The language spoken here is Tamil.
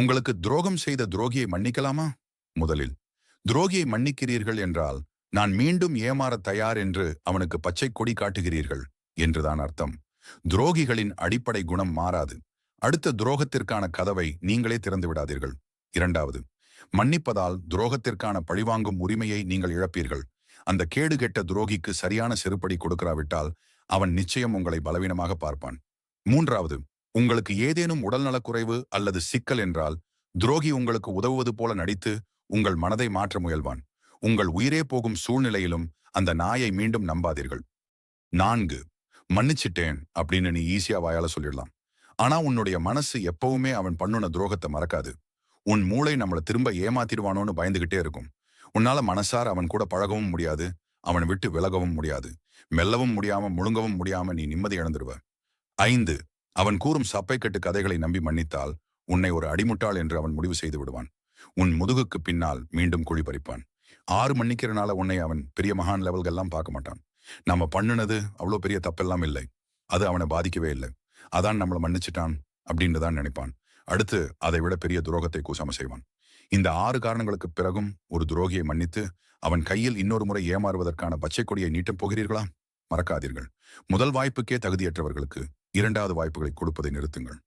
உங்களுக்கு துரோகம் செய்த துரோகியை மன்னிக்கலாமா? முதலில் துரோகியை மன்னிக்கிறீர்கள் என்றால் நான் மீண்டும் ஏமாற தயார் என்று அவனுக்கு பச்சை கொடி காட்டுகிறீர்கள் என்றுதான் அர்த்தம். துரோகிகளின் அடிப்படை குணம் மாறாது. அடுத்த துரோகத்திற்கான கதவை நீங்களே திறந்து விடாதீர்கள். இரண்டாவது மன்னிப்பதால் துரோகத்திற்கான பழிவாங்கும் உரிமையை நீங்கள் இழப்பீர்கள். அந்த கேடு கெட்ட துரோகிக்கு சரியான செருப்படி கொடுக்கராவிட்டால் அவன் நிச்சயம் உங்களை பலவீனமாக பார்ப்பான். மூன்றாவது உங்களுக்கு ஏதேனும் உடல்நலக்குறைவு அல்லது சிக்கல் என்றால் துரோகி உங்களுக்கு உதவுவது போல நடித்து உங்கள் மனதை மாற்ற முயல்வான். உங்கள் உயிரே போகும் சூழ்நிலையிலும் அந்த நாயை மீண்டும் நம்பாதீர்கள். நான்கு மன்னிச்சிட்டேன் அப்படின்னு நீ ஈஸியா வாயால சொல்லிடலாம். ஆனா உன்னுடைய மனசு எப்பவுமே அவன் பண்ணுன துரோகத்தை மறக்காது. உன் மூளை நம்மளை திரும்ப ஏமாத்திடுவானோன்னு பயந்துகிட்டே இருக்கும். உன்னால மனசார் அவன் கூட பழகவும் முடியாது அவன் விட்டு விலகவும் முடியாது. மெல்லவும் முடியாம முழுங்கவும் முடியாம நீ நிம்மதி இழந்துருவ. ஐந்து அவன் கூறும் சப்பைக்கட்டு கதைகளை நம்பி மன்னித்தால் உன்னை ஒரு அடிமுட்டாள் என்று அவன் முடிவு செய்து விடுவான். உன் முதுகுக்கு பின்னால் மீண்டும் குழி பறிப்பான். ஆறு மன்னிக்கிறனால உன்னை அவன் பெரிய மகான் லெவல்கள்லாம் பார்க்க மாட்டான். நம்ம பண்ணுனது அவ்வளோ பெரிய தப்பெல்லாம் இல்லை. அது அவனை பாதிக்கவே இல்லை. அதான் நம்மளை மன்னிச்சிட்டான் அப்படின்னு தான் நினைப்பான். அடுத்து அதை விட பெரிய துரோகத்தை கூசாம செய்வான். இந்த ஆறு காரணங்களுக்கு பிறகும் ஒரு துரோகியை மன்னித்து அவன் கையில் இன்னொரு முறை ஏமாறுவதற்கான பச்சை கொடியை நீட்டப் போகிறீர்களா? மறக்காதீர்கள். முதல் வாய்ப்புக்கே தகுதியற்றவர்களுக்கு இரண்டாவது வாய்ப்புகளை கொடுப்பதை நிறுத்துங்கள்.